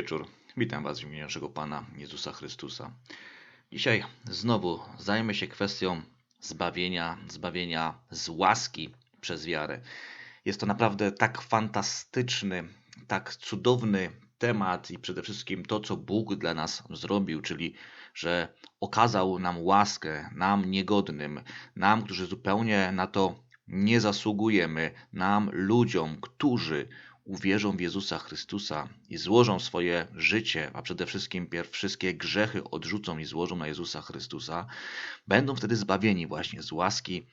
wieczór. Witam Was w imieniu naszego Pana Jezusa Chrystusa. Dzisiaj znowu zajmę się kwestią zbawienia, zbawienia z łaski przez wiarę. Jest to naprawdę tak fantastyczny, tak cudowny temat i przede wszystkim to, co Bóg dla nas zrobił, czyli że okazał nam łaskę, nam niegodnym, nam, którzy zupełnie na to nie zasługujemy, nam, ludziom, którzy uwierzą w Jezusa Chrystusa i złożą swoje życie, a przede wszystkim wszystkie grzechy odrzucą i złożą na Jezusa Chrystusa, będą wtedy zbawieni właśnie z łaski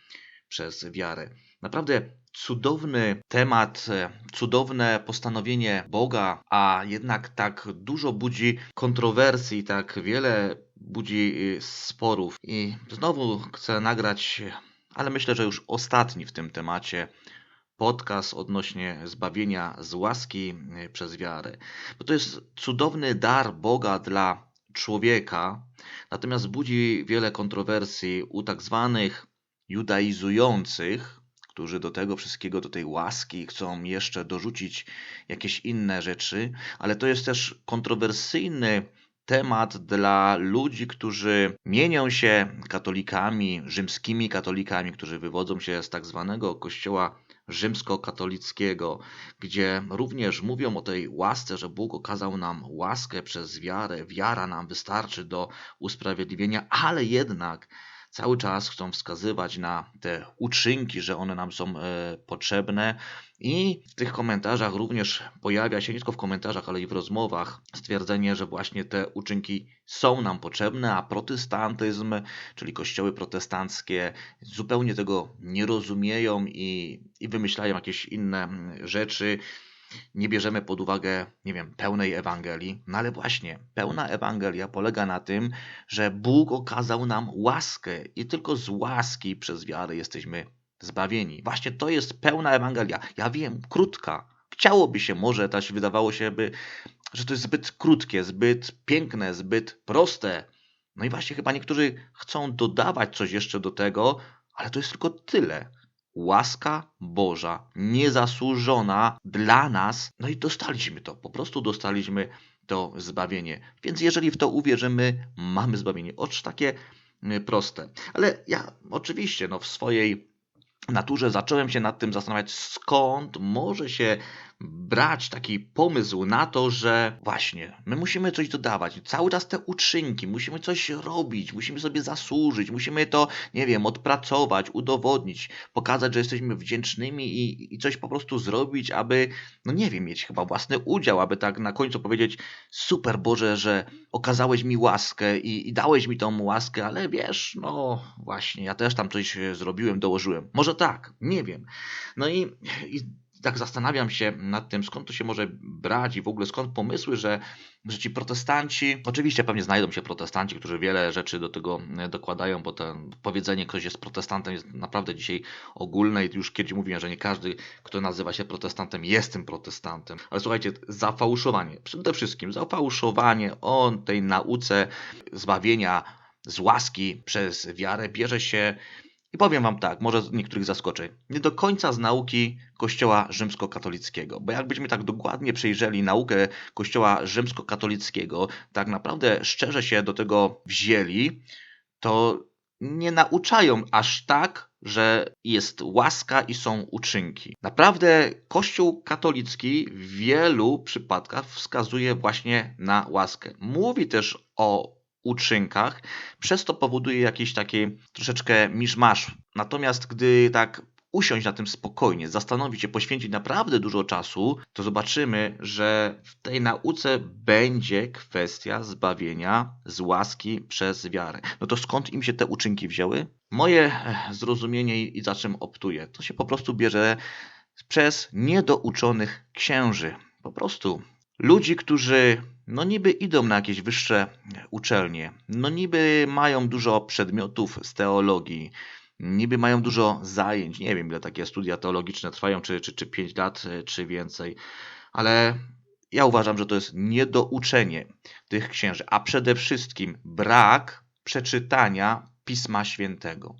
przez wiarę. Naprawdę cudowny temat, cudowne postanowienie Boga, a jednak tak dużo budzi kontrowersji, tak wiele budzi y, sporów. I znowu chcę nagrać, ale myślę, że już ostatni w tym temacie podcast odnośnie zbawienia z łaski y, przez wiarę. Bo to jest cudowny dar Boga dla człowieka, natomiast budzi wiele kontrowersji u tak zwanych judaizujących, którzy do tego wszystkiego, do tej łaski chcą jeszcze dorzucić jakieś inne rzeczy, ale to jest też kontrowersyjny temat dla ludzi, którzy mienią się katolikami, rzymskimi katolikami, którzy wywodzą się z tak zwanego kościoła rzymskokatolickiego, gdzie również mówią o tej łasce, że Bóg okazał nam łaskę przez wiarę, wiara nam wystarczy do usprawiedliwienia, ale jednak cały czas chcą wskazywać na te uczynki, że one nam są e, potrzebne. I w tych komentarzach również pojawia się, nie tylko w komentarzach, ale i w rozmowach, stwierdzenie, że właśnie te uczynki są nam potrzebne, a protestantyzm, czyli kościoły protestanckie, zupełnie tego nie rozumieją i, i wymyślają jakieś inne rzeczy nie bierzemy pod uwagę, nie wiem, pełnej Ewangelii. No ale właśnie, pełna Ewangelia polega na tym, że Bóg okazał nam łaskę i tylko z łaski przez wiarę jesteśmy zbawieni. Właśnie to jest pełna Ewangelia. Ja wiem, krótka. Chciałoby się może, też wydawało się, by, że to jest zbyt krótkie, zbyt piękne, zbyt proste. No i właśnie chyba niektórzy chcą dodawać coś jeszcze do tego, ale to jest tylko tyle łaska Boża, niezasłużona dla nas, no i dostaliśmy to, po prostu dostaliśmy to zbawienie. Więc jeżeli w to uwierzymy, mamy zbawienie. Oczy takie y, proste. Ale ja oczywiście no, w swojej naturze zacząłem się nad tym zastanawiać, skąd może się brać taki pomysł na to, że właśnie my musimy coś dodawać, cały czas te uczynki, musimy coś robić, musimy sobie zasłużyć, musimy to, nie wiem, odpracować, udowodnić, pokazać, że jesteśmy wdzięcznymi i, i coś po prostu zrobić, aby, no nie wiem, mieć chyba własny udział, aby tak na końcu powiedzieć, super Boże, że okazałeś mi łaskę i, i dałeś mi tą łaskę, ale wiesz, no właśnie, ja też tam coś zrobiłem, dołożyłem. Może tak, nie wiem. No i, i tak zastanawiam się nad tym, skąd to się może brać i w ogóle skąd pomysły, że, że ci protestanci, oczywiście pewnie znajdą się protestanci, którzy wiele rzeczy do tego e, dokładają, bo to powiedzenie ktoś jest protestantem jest naprawdę dzisiaj ogólne i już kiedyś mówiłem, że nie każdy, kto nazywa się protestantem jest tym protestantem. Ale słuchajcie, zafałszowanie, przede wszystkim zafałszowanie o tej nauce zbawienia z łaski przez wiarę bierze się i powiem wam tak, może niektórych zaskoczy, nie do końca z nauki Kościoła rzymskokatolickiego, bo jakbyśmy tak dokładnie przejrzeli naukę Kościoła rzymskokatolickiego, tak naprawdę szczerze się do tego wzięli, to nie nauczają aż tak, że jest łaska i są uczynki. Naprawdę Kościół katolicki w wielu przypadkach wskazuje właśnie na łaskę. Mówi też o uczynkach, przez to powoduje jakiś taki troszeczkę miszmasz. Natomiast gdy tak usiąść na tym spokojnie, zastanowić się, poświęcić naprawdę dużo czasu, to zobaczymy, że w tej nauce będzie kwestia zbawienia z łaski przez wiarę. No to skąd im się te uczynki wzięły? Moje eh, zrozumienie i za czym optuję, to się po prostu bierze przez niedouczonych księży. Po prostu ludzi, którzy no niby idą na jakieś wyższe uczelnie, no niby mają dużo przedmiotów z teologii, niby mają dużo zajęć, nie wiem ile takie studia teologiczne trwają, czy, czy, czy 5 lat, czy więcej, ale ja uważam, że to jest niedouczenie tych księży, a przede wszystkim brak przeczytania Pisma Świętego.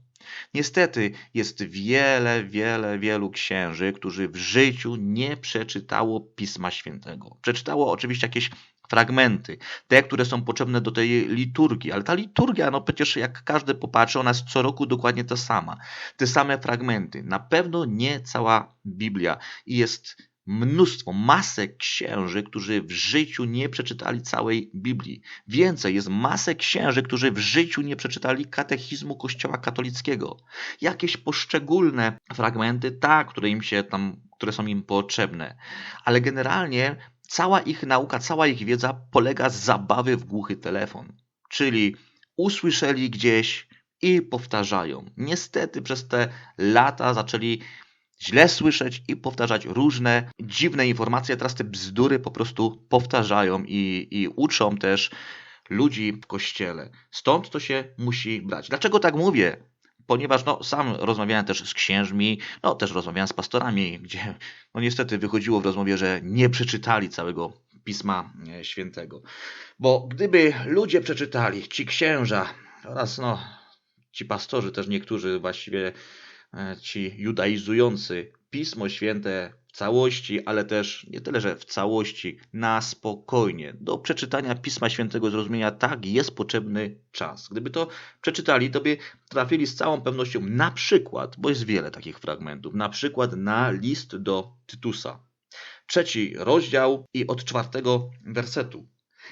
Niestety jest wiele, wiele, wielu księży, którzy w życiu nie przeczytało Pisma Świętego. Przeczytało oczywiście jakieś fragmenty, te, które są potrzebne do tej liturgii, ale ta liturgia, no przecież jak każdy popatrzy, ona jest co roku dokładnie ta sama, te same fragmenty, na pewno nie cała Biblia i jest mnóstwo, masę księży, którzy w życiu nie przeczytali całej Biblii. Więcej, jest masę księży, którzy w życiu nie przeczytali katechizmu Kościoła katolickiego. Jakieś poszczególne fragmenty, tak, które im się tam, które są im potrzebne. Ale generalnie cała ich nauka, cała ich wiedza polega z zabawy w głuchy telefon. Czyli usłyszeli gdzieś i powtarzają. Niestety przez te lata zaczęli źle słyszeć i powtarzać różne dziwne informacje. Teraz te bzdury po prostu powtarzają i, i uczą też ludzi w kościele. Stąd to się musi brać. Dlaczego tak mówię? Ponieważ no, sam rozmawiałem też z księżmi, no też rozmawiałem z pastorami, gdzie no niestety wychodziło w rozmowie, że nie przeczytali całego Pisma e, Świętego. Bo gdyby ludzie przeczytali, ci księża oraz no, ci pastorzy też niektórzy właściwie E, ci judaizujący Pismo Święte całości, ale też nie tyle, że w całości, na spokojnie. Do przeczytania Pisma Świętego zrozumienia tak jest potrzebny czas. Gdyby to przeczytali, to by trafili z całą pewnością na przykład, bo jest wiele takich fragmentów, na przykład na list do Tytusa. Trzeci rozdział i od czwartego wersetu.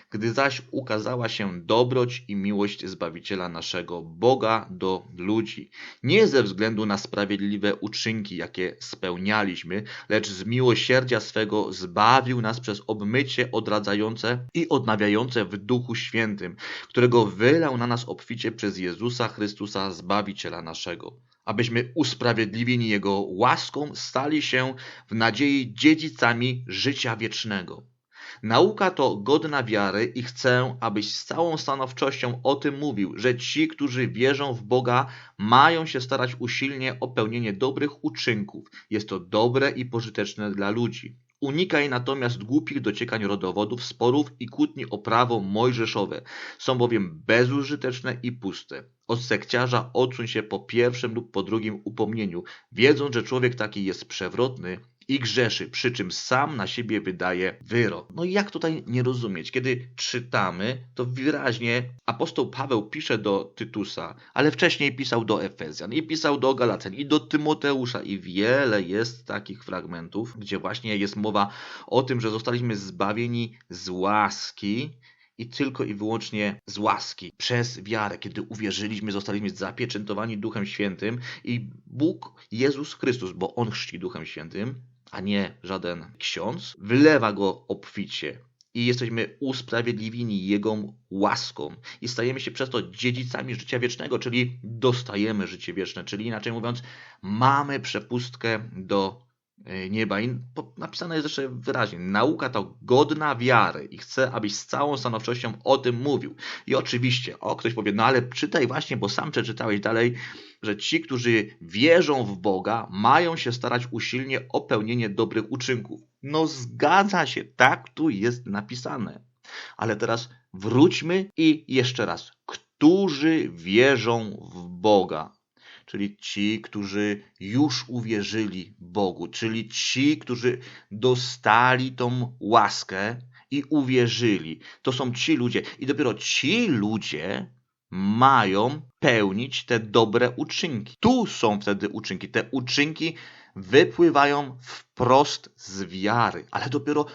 Gdy zaś ukazała się dobroć i miłość Zbawiciela naszego Boga do ludzi, nie ze względu na sprawiedliwe uczynki, jakie spełnialiśmy, lecz z miłosierdzia swego zbawił nas przez obmycie odradzające i odnawiające w Duchu Świętym, którego wylał na nas obficie przez Jezusa Chrystusa, Zbawiciela naszego abyśmy usprawiedliwieni Jego łaską stali się w nadziei dziedzicami życia wiecznego. Nauka to godna wiary i chcę, abyś z całą stanowczością o tym mówił, że ci, którzy wierzą w Boga, mają się starać usilnie o pełnienie dobrych uczynków. Jest to dobre i pożyteczne dla ludzi. Unikaj natomiast głupich dociekań rodowodów, sporów i kłótni o prawo mojżeszowe. Są bowiem bezużyteczne i puste. Od sekciarza odsuń się po pierwszym lub po drugim upomnieniu, wiedząc, że człowiek taki jest przewrotny, i grzeszy, przy czym sam na siebie wydaje wyrok. No i jak tutaj nie rozumieć? Kiedy czytamy, to wyraźnie apostoł Paweł pisze do Tytusa, ale wcześniej pisał do Efezjan i pisał do Galacjan i do Tymoteusza i wiele jest takich fragmentów, gdzie właśnie jest mowa o tym, że zostaliśmy zbawieni z łaski, i tylko i wyłącznie z łaski, przez wiarę. Kiedy uwierzyliśmy, zostaliśmy zapieczętowani Duchem Świętym i Bóg, Jezus Chrystus, bo On chrzci Duchem Świętym, a nie żaden ksiądz, wylewa go obficie i jesteśmy usprawiedliwieni Jego łaską i stajemy się przez to dziedzicami życia wiecznego, czyli dostajemy życie wieczne, czyli inaczej mówiąc, mamy przepustkę do nieba. I napisane jest jeszcze wyraźnie, nauka to godna wiary i chcę, abyś z całą stanowczością o tym mówił. I oczywiście, o ktoś powie, no ale czytaj właśnie, bo sam przeczytałeś dalej, że ci, którzy wierzą w Boga, mają się starać usilnie o pełnienie dobrych uczynków. No zgadza się, tak tu jest napisane. Ale teraz wróćmy i jeszcze raz. Którzy wierzą w Boga? Czyli ci, którzy już uwierzyli Bogu, czyli ci, którzy dostali tą łaskę i uwierzyli. To są ci ludzie. I dopiero ci ludzie mają pełnić te dobre uczynki. Tu są wtedy uczynki. Te uczynki wypływają wprost z wiary, ale dopiero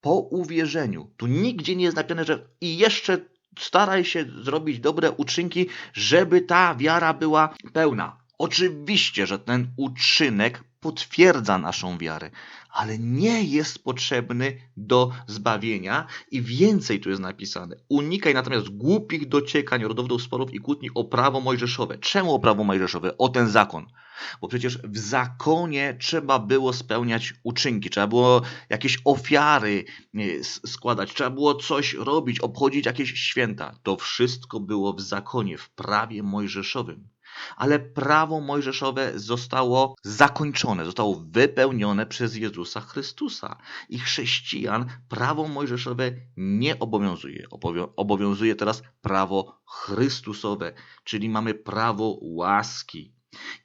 po uwierzeniu. Tu nigdzie nie jest napisane, że i jeszcze staraj się zrobić dobre uczynki, żeby ta wiara była pełna. Oczywiście, że ten uczynek potwierdza naszą wiarę, ale nie jest potrzebny do zbawienia i więcej tu jest napisane. Unikaj natomiast głupich dociekań, rodowodów sporów i kłótni o prawo mojżeszowe. Czemu o prawo mojżeszowe? O ten zakon. Bo przecież w zakonie trzeba było spełniać uczynki, trzeba było jakieś ofiary składać, trzeba było coś robić, obchodzić jakieś święta. To wszystko było w zakonie, w prawie mojżeszowym ale prawo mojżeszowe zostało zakończone, zostało wypełnione przez Jezusa Chrystusa. I chrześcijan prawo mojżeszowe nie obowiązuje. Obowiązuje teraz prawo Chrystusowe, czyli mamy prawo łaski.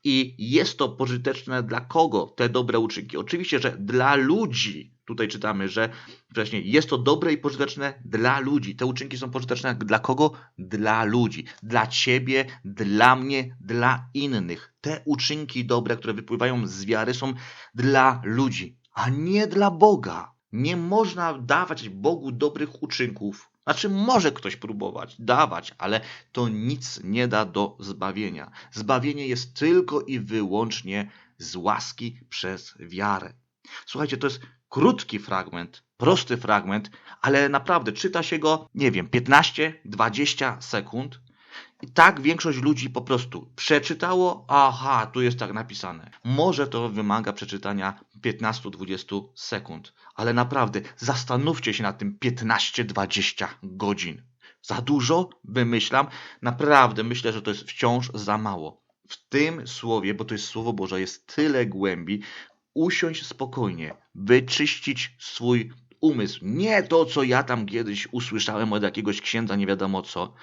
I jest to pożyteczne dla kogo te dobre uczynki? Oczywiście, że dla ludzi. Tutaj czytamy, że wcześniej jest to dobre i pożyteczne dla ludzi. Te uczynki są pożyteczne dla kogo? Dla ludzi. Dla ciebie, dla mnie, dla innych. Te uczynki dobre, które wypływają z wiary, są dla ludzi, a nie dla Boga. Nie można dawać Bogu dobrych uczynków. Znaczy, może ktoś próbować dawać, ale to nic nie da do zbawienia. Zbawienie jest tylko i wyłącznie z łaski przez wiarę. Słuchajcie, to jest krótki fragment, prosty fragment, ale naprawdę czyta się go, nie wiem, 15-20 sekund. Tak większość ludzi po prostu przeczytało, aha, tu jest tak napisane. Może to wymaga przeczytania 15-20 sekund, ale naprawdę zastanówcie się nad tym 15-20 godzin. Za dużo? Wymyślam. Naprawdę myślę, że to jest wciąż za mało. W tym słowie, bo to jest słowo Boże, jest tyle głębi, usiąść spokojnie, wyczyścić swój umysł. Nie to, co ja tam kiedyś usłyszałem od jakiegoś księdza, nie wiadomo co,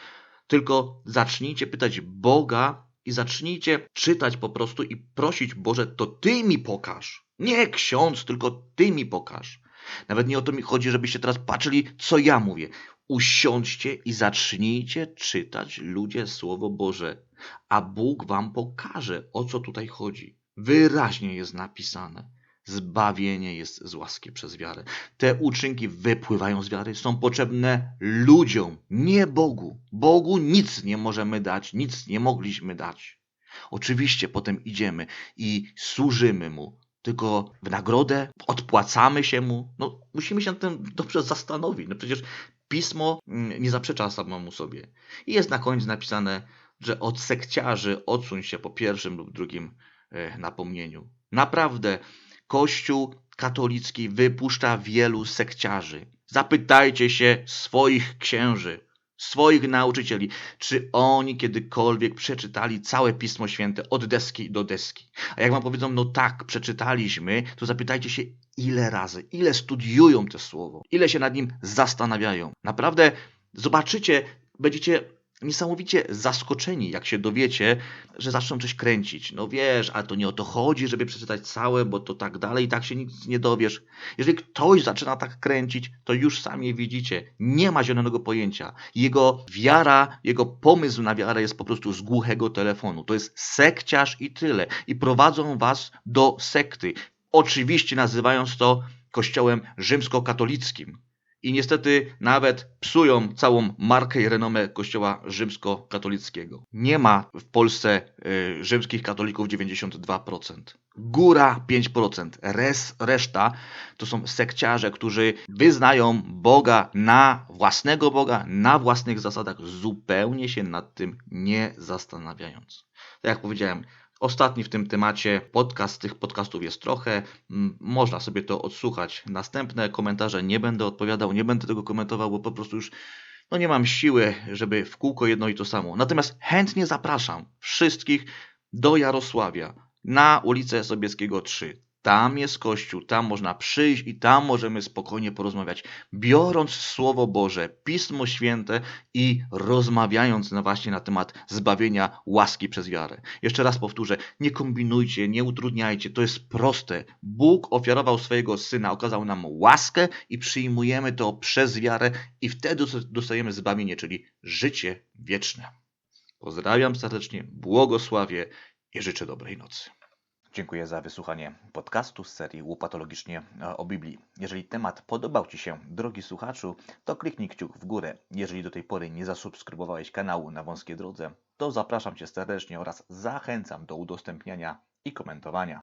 tylko zacznijcie pytać Boga i zacznijcie czytać po prostu i prosić Boże, to Ty mi pokaż. Nie ksiądz, tylko Ty mi pokaż. Nawet nie o to mi chodzi, żebyście teraz patrzyli, co ja mówię. Usiądźcie i zacznijcie czytać ludzie Słowo Boże, a Bóg wam pokaże, o co tutaj chodzi. Wyraźnie jest napisane. Zbawienie jest z łaski przez wiarę. Te uczynki wypływają z wiary, są potrzebne ludziom, nie Bogu. Bogu nic nie możemy dać, nic nie mogliśmy dać. Oczywiście potem idziemy i służymy Mu, tylko w nagrodę odpłacamy się Mu. No, musimy się nad tym dobrze zastanowić. No przecież Pismo mm, nie zaprzecza samemu sobie. I jest na końcu napisane, że od sekciarzy odsuń się po pierwszym lub drugim e, napomnieniu. Naprawdę, Kościół katolicki wypuszcza wielu sekciarzy. Zapytajcie się swoich księży, swoich nauczycieli, czy oni kiedykolwiek przeczytali całe Pismo Święte od deski do deski. A jak wam powiedzą, no tak, przeczytaliśmy, to zapytajcie się, ile razy, ile studiują to słowo, ile się nad nim zastanawiają. Naprawdę zobaczycie, będziecie niesamowicie zaskoczeni, jak się dowiecie, że zaczną coś kręcić. No wiesz, ale to nie o to chodzi, żeby przeczytać całe, bo to tak dalej, i tak się nic nie dowiesz. Jeżeli ktoś zaczyna tak kręcić, to już sami widzicie, nie ma zielonego pojęcia. Jego wiara, jego pomysł na wiarę jest po prostu z głuchego telefonu. To jest sekciarz i tyle. I prowadzą was do sekty. Oczywiście nazywając to kościołem rzymskokatolickim i niestety nawet psują całą markę i renomę Kościoła rzymskokatolickiego. Nie ma w Polsce y, rzymskich katolików 92%. Góra 5%. Res, reszta to są sekciarze, którzy wyznają Boga na własnego Boga, na własnych zasadach, zupełnie się nad tym nie zastanawiając. Tak jak powiedziałem, Ostatni w tym temacie podcast, tych podcastów jest trochę, można sobie to odsłuchać. Następne komentarze nie będę odpowiadał, nie będę tego komentował, bo po prostu już no nie mam siły, żeby w kółko jedno i to samo. Natomiast chętnie zapraszam wszystkich do Jarosławia na ulicę Sobieskiego 3. Tam jest Kościół, tam można przyjść i tam możemy spokojnie porozmawiać, biorąc Słowo Boże, Pismo Święte i rozmawiając na właśnie na temat zbawienia łaski przez wiarę. Jeszcze raz powtórzę, nie kombinujcie, nie utrudniajcie, to jest proste. Bóg ofiarował swojego Syna, okazał nam łaskę i przyjmujemy to przez wiarę i wtedy dostajemy zbawienie, czyli życie wieczne. Pozdrawiam serdecznie, błogosławię i życzę dobrej nocy. Dziękuję za wysłuchanie podcastu z serii Łopatologicznie o Biblii. Jeżeli temat podobał Ci się, drogi słuchaczu, to kliknij kciuk w górę. Jeżeli do tej pory nie zasubskrybowałeś kanału na wąskiej drodze, to zapraszam Cię serdecznie oraz zachęcam do udostępniania i komentowania.